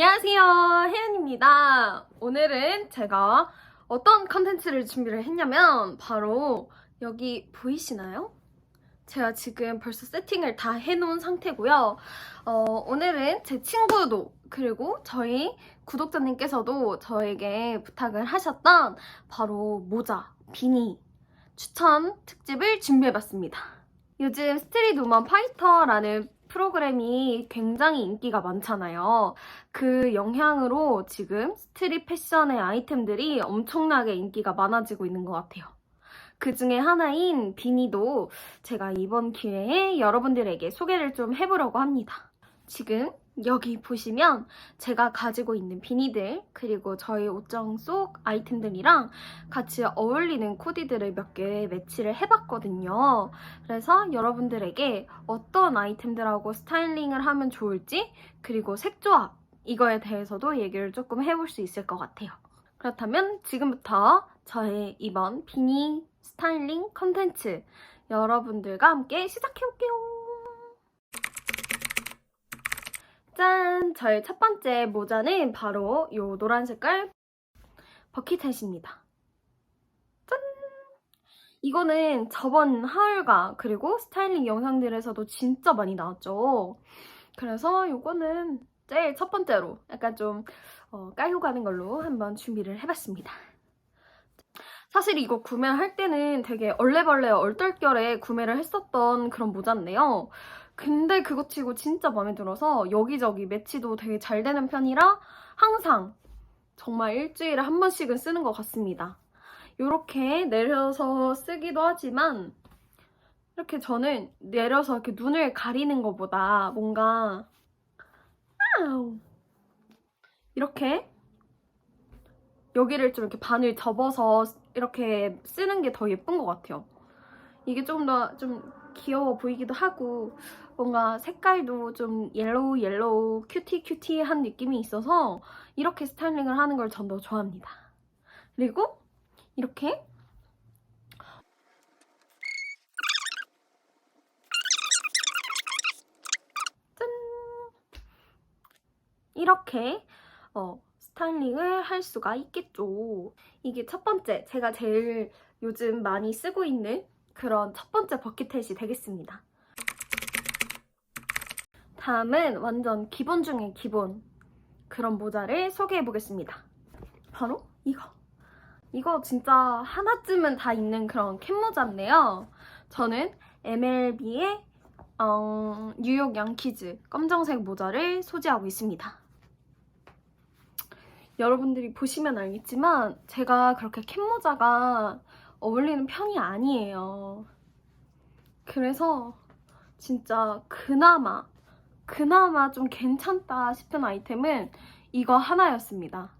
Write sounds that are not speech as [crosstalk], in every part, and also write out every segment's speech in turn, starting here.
안녕하세요. 혜연입니다. 오늘은 제가 어떤 컨텐츠를 준비를 했냐면 바로 여기 보이시나요? 제가 지금 벌써 세팅을 다 해놓은 상태고요. 어, 오늘은 제 친구도 그리고 저희 구독자님께서도 저에게 부탁을 하셨던 바로 모자, 비니 추천 특집을 준비해봤습니다. 요즘 스트릿 우먼 파이터라는 프로그램이 굉장히 인기가 많잖아요. 그 영향으로 지금 스트릿 패션의 아이템들이 엄청나게 인기가 많아지고 있는 것 같아요. 그 중에 하나인 비니도 제가 이번 기회에 여러분들에게 소개를 좀 해보려고 합니다. 지금 여기 보시면 제가 가지고 있는 비니들 그리고 저희 옷장 속 아이템들이랑 같이 어울리는 코디들을 몇 개 매치를 해봤거든요. 그래서 여러분들에게 어떤 아이템들하고 스타일링을 하면 좋을지 그리고 색조합 이거에 대해서도 얘기를 조금 해볼 수 있을 것 같아요. 그렇다면 지금부터 저의 이번 비니 스타일링 컨텐츠 여러분들과 함께 시작해볼게요. 짠! 저의 첫 번째 모자는 바로 이 노란 색깔 버킷햇입니다. 짠! 이거는 저번 하울과 그리고 스타일링 영상들에서도 진짜 많이 나왔죠. 그래서 이거는 제일 첫 번째로 약간 좀 어, 깔고 가는 걸로 한번 준비를 해봤습니다. 사실 이거 구매할 때는 되게 얼레벌레 얼떨결에 구매를 했었던 그런 모자인데요. 근데 그거 치고 진짜 마음에 들어서 여기저기 매치도 되게 잘 되는 편이라 항상 정말 일주일에 한 번씩은 쓰는 것 같습니다. 이렇게 내려서 쓰기도 하지만 이렇게 저는 내려서 이렇게 눈을 가리는 것보다 뭔가 이렇게 여기를 좀 이렇게 반을 접어서 이렇게 쓰는 게 더 예쁜 것 같아요. 이게 조금 더좀 귀여워 보이기도 하고 뭔가 색깔도 좀 옐로우 옐로우 큐티 큐티한 느낌이 있어서 이렇게 스타일링을 하는 걸 전 더 좋아합니다. 그리고 이렇게 짠 이렇게 어, 스타일링을 할 수가 있겠죠. 이게 첫 번째 제가 제일 요즘 많이 쓰고 있는 그런 첫 번째 버킷햇이 되겠습니다. 다음은 완전 기본 중에 기본 그런 모자를 소개해 보겠습니다. 바로 이거. 이거 진짜 하나쯤은 다 있는 그런 캡모자인데요. 저는 MLB의 어, 뉴욕 양키즈 검정색 모자를 소지하고 있습니다. 여러분들이 보시면 알겠지만 제가 그렇게 캡모자가 어울리는 편이 아니에요. 그래서 진짜 그나마 그나마 좀 괜찮다 싶은 아이템은 이거 하나였습니다.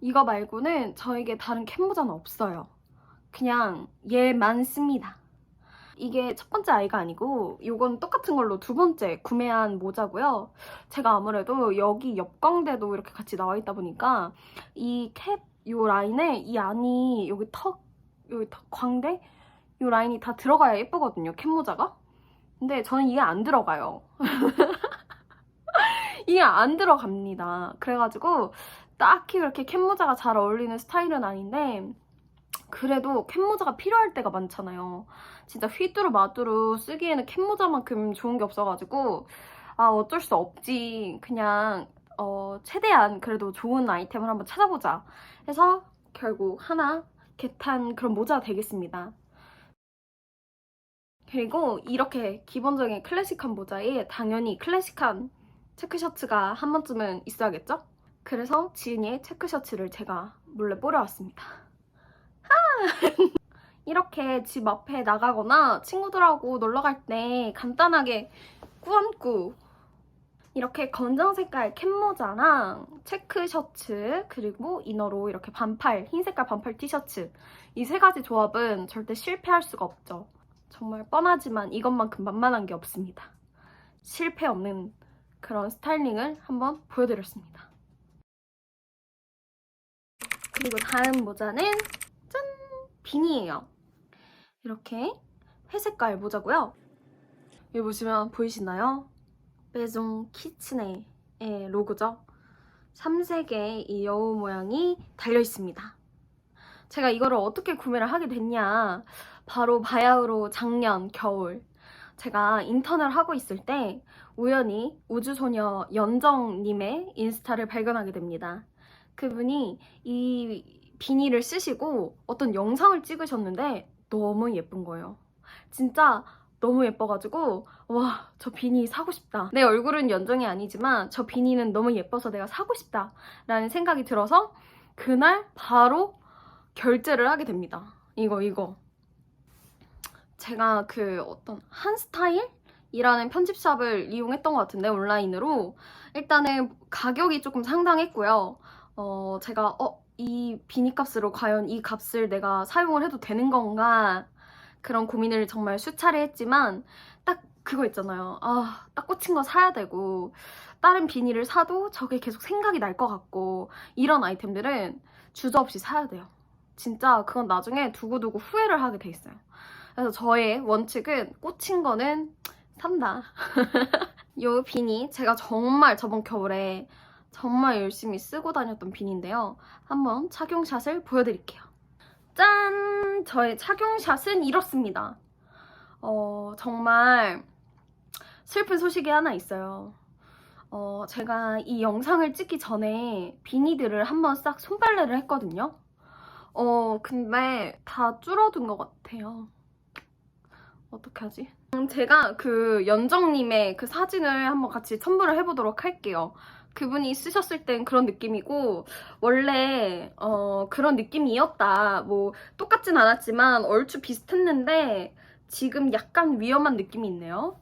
이거 말고는 저에게 다른 캡모자는 없어요. 그냥 얘만 씁니다. 이게 첫 번째 아이가 아니고 이건 똑같은 걸로 두 번째 구매한 모자고요. 제가 아무래도 여기 옆광대도 이렇게 같이 나와 있다 보니까 이 캡 요 라인에 이 안이 여기 턱 여기 턱 광대 요 라인이 다 들어가야 예쁘거든요. 캡 모자가. 근데 저는 이게 안 들어가요. [laughs] 이게 안 들어갑니다. 그래가지고 딱히 그렇게 캡 모자가 잘 어울리는 스타일은 아닌데 그래도 캡모자가 필요할 때가 많잖아요. 진짜 휘뚜루 마뚜루 쓰기에는 캡모자만큼 좋은 게 없어가지고 아 어쩔 수 없지. 그냥 어, 최대한 그래도 좋은 아이템을 한번 찾아보자 해서 결국 하나 개탄 그런 모자가 되겠습니다. 그리고 이렇게 기본적인 클래식한 모자에 당연히 클래식한 체크셔츠가 한 번쯤은 있어야겠죠? 그래서 지은이의 체크셔츠를 제가 몰래 뿌려왔습니다. [laughs] 이렇게 집 앞에 나가거나 친구들하고 놀러 갈 때 간단하게 꾸안꾸 이렇게 검정 색깔 캡모자랑 체크 셔츠 그리고 이너로 이렇게 반팔 흰 색깔 반팔 티셔츠 이 세 가지 조합은 절대 실패할 수가 없죠. 정말 뻔하지만 이것만큼 만만한 게 없습니다. 실패 없는 그런 스타일링을 한번 보여드렸습니다. 그리고 다음 모자는 짠! 비니예요. 이렇게 회색깔 모자고요. 여기 보시면 보이시나요? 베종 키친의 로고죠. 3색의 이 여우 모양이 달려 있습니다. 제가 이거를 어떻게 구매를 하게 됐냐. 바로 바야흐로 작년 겨울 제가 인턴을 하고 있을 때 우연히 우주소녀 연정님의 인스타를 발견하게 됩니다. 그분이 이 비닐을 쓰시고 어떤 영상을 찍으셨는데 너무 예쁜 거예요. 진짜 너무 예뻐가지고 와 저 비니 사고 싶다. 내 얼굴은 연정이 아니지만 저 비니는 너무 예뻐서 내가 사고 싶다 라는 생각이 들어서 그날 바로 결제를 하게 됩니다. 이거 이거 제가 그 어떤 한 스타일 이라는 편집샵을 이용했던 것 같은데 온라인으로 일단은 가격이 조금 상당했고요. 어 제가 어 이 비니 값으로 과연 이 값을 내가 사용을 해도 되는 건가 그런 고민을 정말 수차례 했지만 딱 그거 있잖아요. 아, 딱 꽂힌 거 사야 되고 다른 비닐을 사도 저게 계속 생각이 날 것 같고 이런 아이템들은 주저없이 사야 돼요. 진짜 그건 나중에 두고두고 후회를 하게 돼 있어요. 그래서 저의 원칙은 꽂힌 거는 산다. [laughs] 요 비니 제가 정말 저번 겨울에 정말 열심히 쓰고 다녔던 비니인데요. 한번 착용샷을 보여드릴게요. 짠! 저의 착용샷은 이렇습니다. 어, 정말 슬픈 소식이 하나 있어요. 어, 제가 이 영상을 찍기 전에 비니들을 한번 싹 손빨래를 했거든요. 어, 근데 다 줄어든 것 같아요. 어떡하지? 음, 제가 그 연정님의 그 사진을 한번 같이 첨부를 해보도록 할게요. 그분이 쓰셨을 땐 그런 느낌이고 원래 어, 그런 느낌이었다. 뭐 똑같진 않았지만 얼추 비슷했는데 지금 약간 위험한 느낌이 있네요.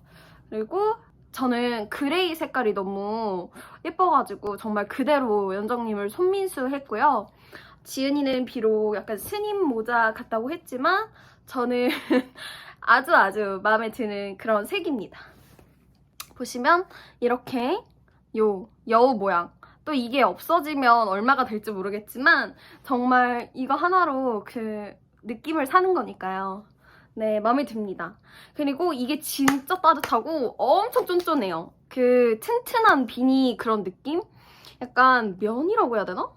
그리고 저는 그레이 색깔이 너무 예뻐가지고 정말 그대로 연정님을 손민수 했고요. 지은이는 비록 약간 스님 모자 같다고 했지만 저는 [laughs] 아주 아주 마음에 드는 그런 색입니다. 보시면 이렇게 요 여우 모양 또 이게 없어지면 얼마가 될지 모르겠지만 정말 이거 하나로 그 느낌을 사는 거니까요. 네, 마음에 듭니다. 그리고 이게 진짜 따뜻하고 엄청 쫀쫀해요. 그 튼튼한 비니 그런 느낌? 약간 면이라고 해야 되나?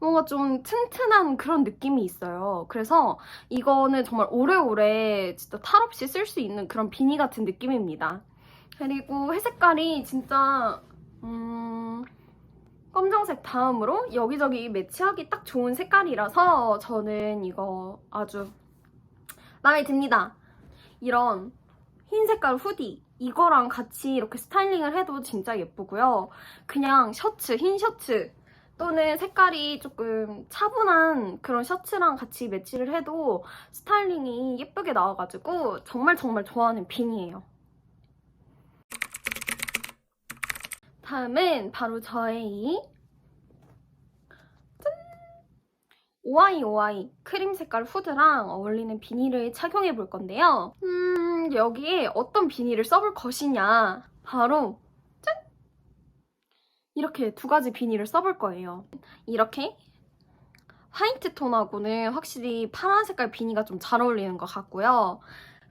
뭔가 좀 튼튼한 그런 느낌이 있어요. 그래서 이거는 정말 오래오래 진짜 탈 없이 쓸 수 있는 그런 비니 같은 느낌입니다. 그리고 회색깔이 진짜 음, 검정색 다음으로 여기저기 매치하기 딱 좋은 색깔이라서 저는 이거 아주 마음에 듭니다. 이런 흰 색깔 후디 이거랑 같이 이렇게 스타일링을 해도 진짜 예쁘고요. 그냥 셔츠, 흰 셔츠 또는 색깔이 조금 차분한 그런 셔츠랑 같이 매치를 해도 스타일링이 예쁘게 나와가지고 정말 정말 좋아하는 빈이에요. 다음은 바로 저의 이 짠! 오아이 오아이 크림 색깔 후드랑 어울리는 비닐을 착용해 볼 건데요. 음, 여기에 어떤 비닐을 써볼 것이냐. 바로 짠! 이렇게 두 가지 비닐을 써볼 거예요. 이렇게 화이트 톤하고는 확실히 파란 색깔 비니가 좀 잘 어울리는 것 같고요.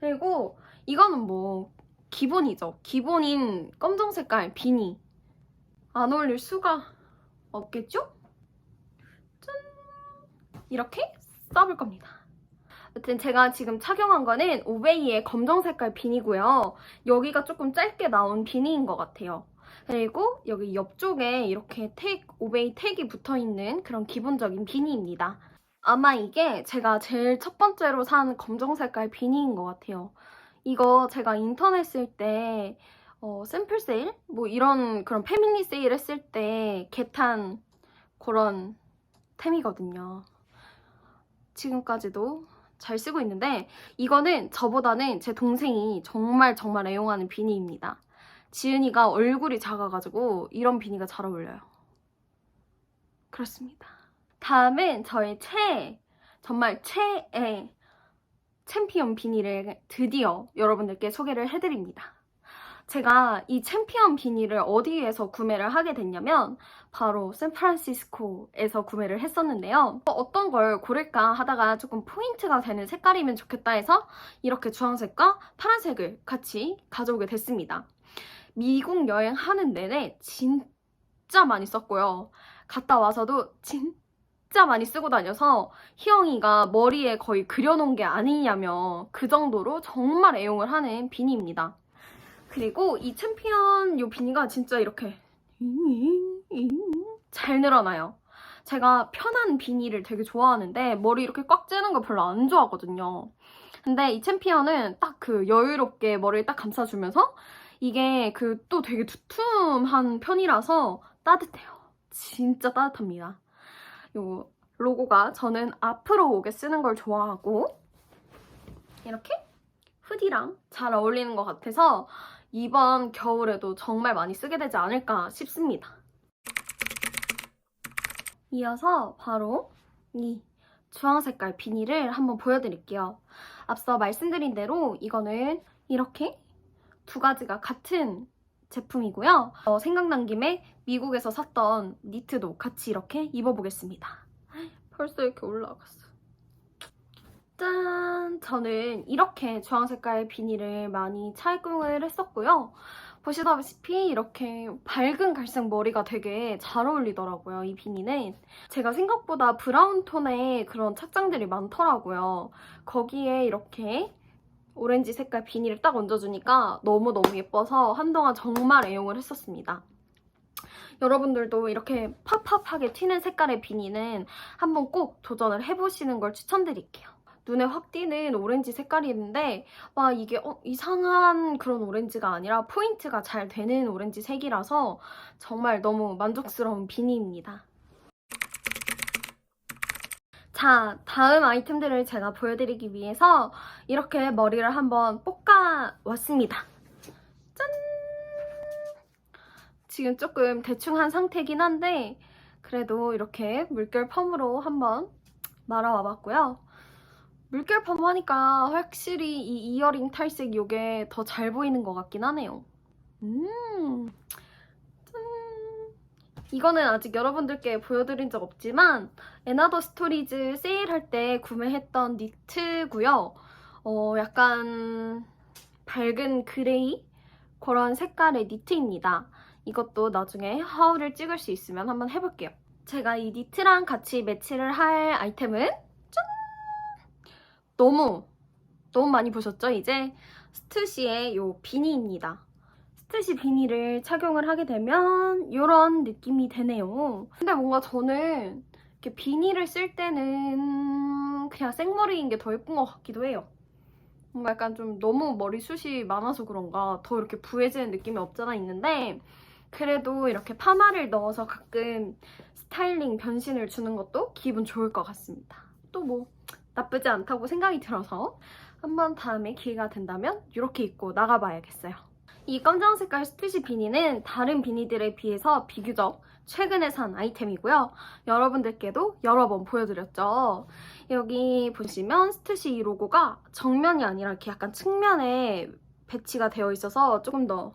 그리고 이거는 뭐 기본이죠. 기본인 검정 색깔 비니. 안 어울릴 수가 없겠죠? 짠! 이렇게 써볼 겁니다. 여튼 제가 지금 착용한 거는 오베이의 검정 색깔 비니고요. 여기가 조금 짧게 나온 비니인 것 같아요. 그리고 여기 옆쪽에 이렇게 택, 오베이 택이 붙어있는 그런 기본적인 비니입니다. 아마 이게 제가 제일 첫 번째로 산 검정 색깔 비니인 것 같아요. 이거 제가 인터넷 쓸 때 어, 샘플 세일? 뭐 이런 그런 패밀리 세일 했을 때 개탄 그런 템이거든요. 지금까지도 잘 쓰고 있는데 이거는 저보다는 제 동생이 정말 정말 애용하는 비니입니다. 지은이가 얼굴이 작아가지고 이런 비니가 잘 어울려요. 그렇습니다. 다음은 저의 최애, 정말 최애 챔피언 비니를 드디어 여러분들께 소개를 해드립니다. 제가 이 챔피언 비니를 어디에서 구매를 하게 됐냐면 바로 샌프란시스코에서 구매를 했었는데요. 어떤 걸 고를까 하다가 조금 포인트가 되는 색깔이면 좋겠다 해서 이렇게 주황색과 파란색을 같이 가져오게 됐습니다. 미국 여행하는 내내 진짜 많이 썼고요. 갔다 와서도 진짜 많이 쓰고 다녀서 희영이가 머리에 거의 그려놓은 게 아니냐며 그 정도로 정말 애용을 하는 비니입니다. 그리고 이 챔피언 이 비니가 진짜 이렇게 잘 늘어나요. 제가 편한 비니를 되게 좋아하는데 머리 이렇게 꽉 찌는 거 별로 안 좋아하거든요. 근데 이 챔피언은 딱 그 여유롭게 머리를 딱 감싸주면서 이게 그 또 되게 두툼한 편이라서 따뜻해요. 진짜 따뜻합니다. 요 로고가 저는 앞으로 오게 쓰는 걸 좋아하고 이렇게 후디랑 잘 어울리는 것 같아서 이번 겨울에도 정말 많이 쓰게 되지 않을까 싶습니다. 이어서 바로 이 주황 색깔 비닐을 한번 보여드릴게요. 앞서 말씀드린 대로 이거는 이렇게 두 가지가 같은 제품이고요. 어, 생각난 김에 미국에서 샀던 니트도 같이 이렇게 입어보겠습니다. 벌써 이렇게 올라갔어. 짠! 저는 이렇게 주황 색깔 비닐을 많이 착용을 했었고요. 보시다시피 이렇게 밝은 갈색 머리가 되게 잘 어울리더라고요, 이 비니는. 제가 생각보다 브라운 톤의 그런 착장들이 많더라고요. 거기에 이렇게 오렌지 색깔 비닐을 딱 얹어주니까 너무너무 예뻐서 한동안 정말 애용을 했었습니다. 여러분들도 이렇게 팝팝하게 튀는 색깔의 비니는 한번 꼭 도전을 해보시는 걸 추천드릴게요. 눈에 확 띄는 오렌지 색깔인데 와 이게 어, 이상한 그런 오렌지가 아니라 포인트가 잘 되는 오렌지 색이라서 정말 너무 만족스러운 비니입니다. 자, 다음 아이템들을 제가 보여드리기 위해서 이렇게 머리를 한번 볶아 왔습니다. 짠! 지금 조금 대충 한 상태긴 한데 그래도 이렇게 물결 펌으로 한번 말아와 봤고요. 물결 펌 하니까 확실히 이 이어링 탈색 요게 더 잘 보이는 것 같긴 하네요. 음, 짠. 이거는 아직 여러분들께 보여드린 적 없지만 에나더 스토리즈 세일할 때 구매했던 니트고요. 어, 약간 밝은 그레이 그런 색깔의 니트입니다. 이것도 나중에 하울을 찍을 수 있으면 한번 해볼게요. 제가 이 니트랑 같이 매치를 할 아이템은 짠! 너무 너무 많이 보셨죠? 이제 스투시의 요 비니입니다. 스투시 비니를 착용을 하게 되면 이런 느낌이 되네요. 근데 뭔가 저는 이렇게 비니를 쓸 때는 그냥 생머리인 게 더 예쁜 것 같기도 해요. 뭔가 약간 좀 너무 머리숱이 많아서 그런가 더 이렇게 부해지는 느낌이 없잖아 있는데 그래도 이렇게 파마를 넣어서 가끔 스타일링 변신을 주는 것도 기분 좋을 것 같습니다. 또 뭐 나쁘지 않다고 생각이 들어서 한번 다음에 기회가 된다면 이렇게 입고 나가봐야겠어요. 이 검정 색깔 스투시 비니는 다른 비니들에 비해서 비교적 최근에 산 아이템이고요. 여러분들께도 여러 번 보여드렸죠. 여기 보시면 스투시 이 로고가 정면이 아니라 이렇게 약간 측면에 배치가 되어 있어서 조금 더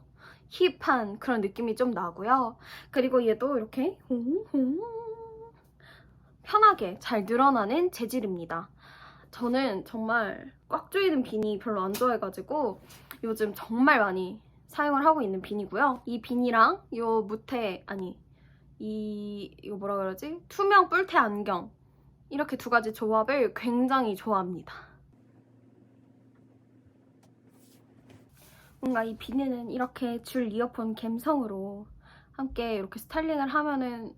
힙한 그런 느낌이 좀 나고요. 그리고 얘도 이렇게 편하게 잘 늘어나는 재질입니다. 저는 정말 꽉 조이는 비니 별로 안 좋아해가지고 요즘 정말 많이 사용을 하고 있는 비니고요. 이 비니랑 요 무태 아니 이 이거 뭐라 그러지? 투명 뿔테 안경 이렇게 두 가지 조합을 굉장히 좋아합니다. 뭔가 이 비니는 이렇게 줄 이어폰 감성으로 함께 이렇게 스타일링을 하면은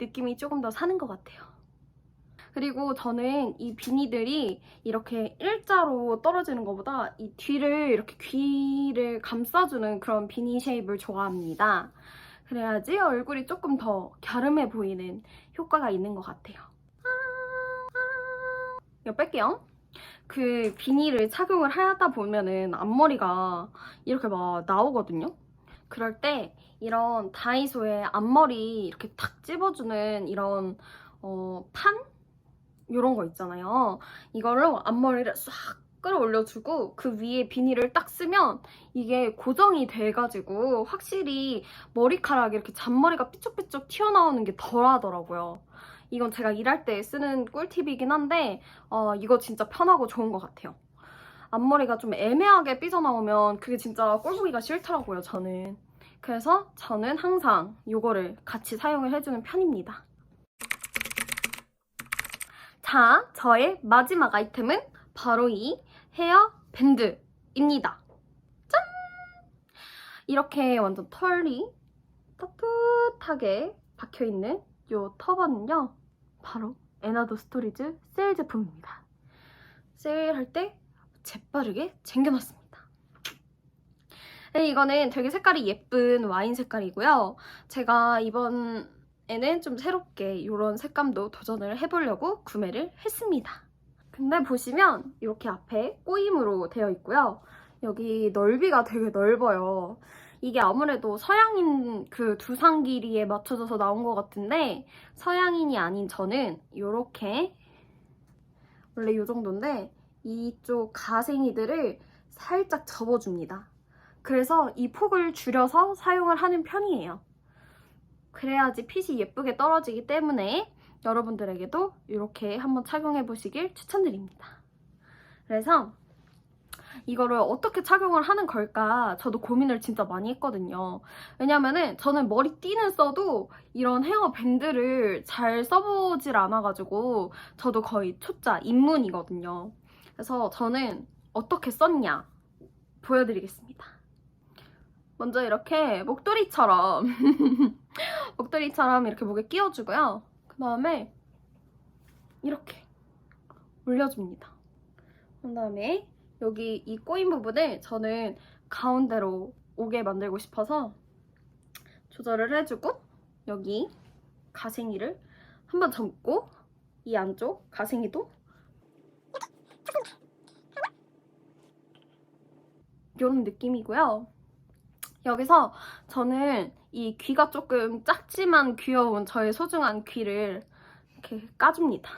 느낌이 조금 더 사는 것 같아요. 그리고 저는 이 비니들이 이렇게 일자로 떨어지는 것보다 이 뒤를 이렇게 귀를 감싸주는 그런 비니 쉐입을 좋아합니다. 그래야지 얼굴이 조금 더 갸름해 보이는 효과가 있는 것 같아요. 이거 뺄게요. 그 비니를 착용을 하다 보면은 앞머리가 이렇게 막 나오거든요. 그럴 때 이런 다이소의 앞머리 이렇게 탁 찝어주는 이런 어, 판? 이런 거 있잖아요. 이거를 앞머리를 싹 끌어올려주고 그 위에 비닐을 딱 쓰면 이게 고정이 돼가지고 확실히 머리카락이 이렇게 잔머리가 삐쭉삐쭉 튀어나오는 게 덜하더라고요. 이건 제가 일할 때 쓰는 꿀팁이긴 한데 어, 이거 진짜 편하고 좋은 것 같아요. 앞머리가 좀 애매하게 삐져나오면 그게 진짜 꼴 보기가 싫더라고요, 저는. 그래서 저는 항상 이거를 같이 사용을 해주는 편입니다. 자, 저의 마지막 아이템은 바로 이 헤어 밴드입니다. 짠! 이렇게 완전 털이 따뜻하게 박혀있는 이 터번은요. 바로 에나도 스토리즈 세일 제품입니다. 세일할 때 재빠르게 챙겨놨습니다. 네, 이거는 되게 색깔이 예쁜 와인 색깔이고요. 제가 이번 에는 좀 새롭게 이런 색감도 도전을 해보려고 구매를 했습니다. 근데 보시면 이렇게 앞에 꼬임으로 되어 있고요. 여기 넓이가 되게 넓어요. 이게 아무래도 서양인 그 두상 길이에 맞춰져서 나온 것 같은데 서양인이 아닌 저는 이렇게 원래 이 정도인데 이쪽 가생이들을 살짝 접어줍니다. 그래서 이 폭을 줄여서 사용을 하는 편이에요. 그래야지 핏이 예쁘게 떨어지기 때문에 여러분들에게도 이렇게 한번 착용해 보시길 추천드립니다. 그래서 이거를 어떻게 착용을 하는 걸까 저도 고민을 진짜 많이 했거든요. 왜냐면은 저는 머리띠는 써도 이런 헤어 밴드를 잘 써보질 않아가지고 저도 거의 초짜 입문이거든요. 그래서 저는 어떻게 썼냐 보여드리겠습니다. 먼저 이렇게 목도리처럼 [laughs] 목도리처럼 이렇게 목에 끼워주고요. 그 다음에 이렇게 올려줍니다. 그 다음에 여기 이 꼬인 부분을 저는 가운데로 오게 만들고 싶어서 조절을 해주고 여기 가생이를 한번 접고 이 안쪽 가생이도 이런 느낌이고요. 여기서 저는 이 귀가 조금 작지만 귀여운 저의 소중한 귀를 이렇게 까줍니다.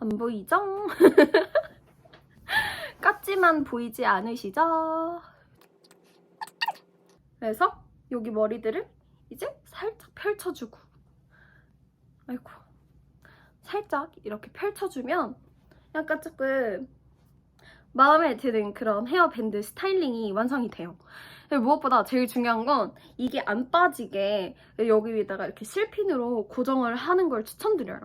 안 보이죠? [laughs] 깠지만 보이지 않으시죠? 그래서 여기 머리들을 이제 살짝 펼쳐주고 아이고 살짝 이렇게 펼쳐주면 약간 조금 마음에 드는 그런 헤어밴드 스타일링이 완성이 돼요. 무엇보다 제일 중요한 건 이게 안 빠지게 여기 위에다가 이렇게 실핀으로 고정을 하는 걸 추천드려요.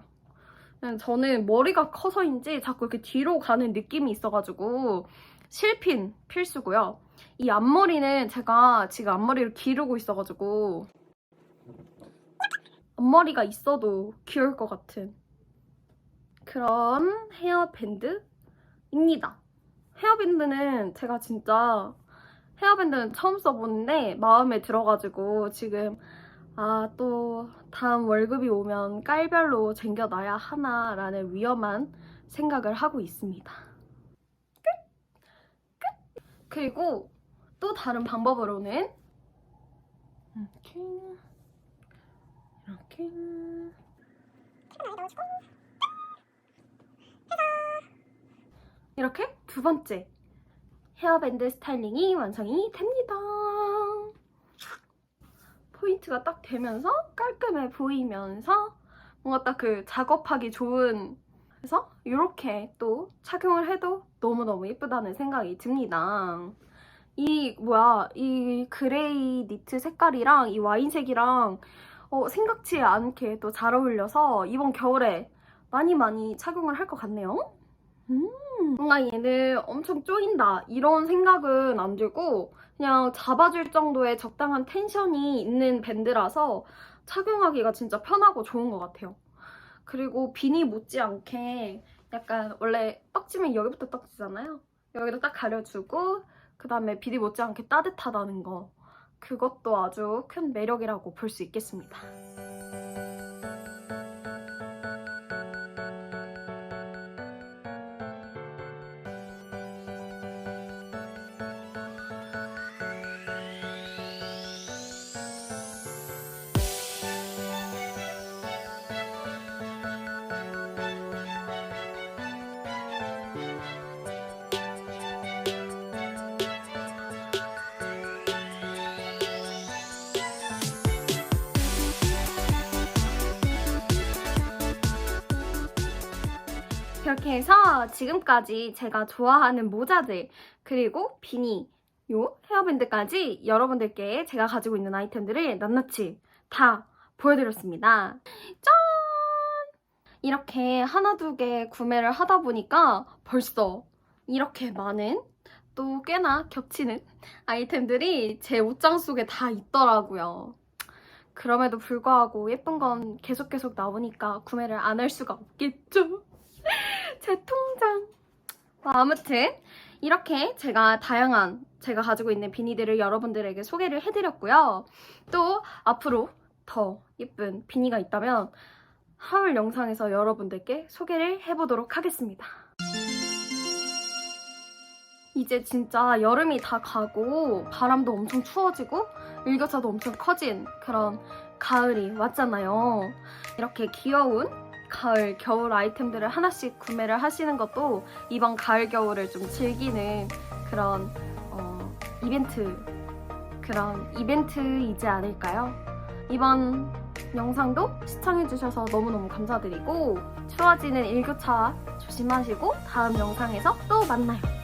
저는 머리가 커서인지 자꾸 이렇게 뒤로 가는 느낌이 있어가지고 실핀 필수고요. 이 앞머리는 제가 지금 앞머리를 기르고 있어가지고 앞머리가 있어도 귀여울 것 같은 그런 헤어밴드입니다. 헤어밴드는 제가 진짜 헤어밴드는 처음 써보는데 마음에 들어가지고 지금 아 또 다음 월급이 오면 깔별로 쟁겨놔야 하나라는 위험한 생각을 하고 있습니다. 끝! 끝! 그리고 또 다른 방법으로는 이렇게 이렇게 이렇게 두 번째 헤어밴드 스타일링이 완성이 됩니다. 포인트가 딱 되면서 깔끔해 보이면서 뭔가 딱 그 작업하기 좋은 그래서 이렇게 또 착용을 해도 너무너무 예쁘다는 생각이 듭니다. 이 뭐야 이 그레이 니트 색깔이랑 이 와인색이랑 어, 생각지 않게 또 잘 어울려서 이번 겨울에 많이 많이 착용을 할 것 같네요. 음, 뭔가 얘는 엄청 쪼인다 이런 생각은 안 들고 그냥 잡아줄 정도의 적당한 텐션이 있는 밴드라서 착용하기가 진짜 편하고 좋은 것 같아요. 그리고 비니 못지않게 약간 원래 떡지면 여기부터 떡지잖아요. 여기도 딱 가려주고 그 다음에 비니 못지않게 따뜻하다는 거 그것도 아주 큰 매력이라고 볼 수 있겠습니다. 그렇게 해서 지금까지 제가 좋아하는 모자들 그리고 비니 요 헤어밴드까지 여러분들께 제가 가지고 있는 아이템들을 낱낱이 다 보여드렸습니다. 짠! 이렇게 하나 두 개 구매를 하다 보니까 벌써 이렇게 많은 또 꽤나 겹치는 아이템들이 제 옷장 속에 다 있더라고요. 그럼에도 불구하고 예쁜 건 계속 계속 나오니까 구매를 안 할 수가 없겠죠. [laughs] 제 통장. 뭐 아무튼 이렇게 제가 다양한 제가 가지고 있는 비니들을 여러분들에게 소개를 해드렸고요. 또 앞으로 더 예쁜 비니가 있다면 하울 영상에서 여러분들께 소개를 해보도록 하겠습니다. 이제 진짜 여름이 다 가고 바람도 엄청 추워지고 일교차도 엄청 커진 그런 가을이 왔잖아요. 이렇게 귀여운 가을, 겨울 아이템들을 하나씩 구매를 하시는 것도 이번 가을, 겨울을 좀 즐기는 그런 어, 이벤트, 그런 이벤트이지 않을까요? 이번 영상도 시청해주셔서 너무너무 감사드리고 추워지는 일교차 조심하시고 다음 영상에서 또 만나요.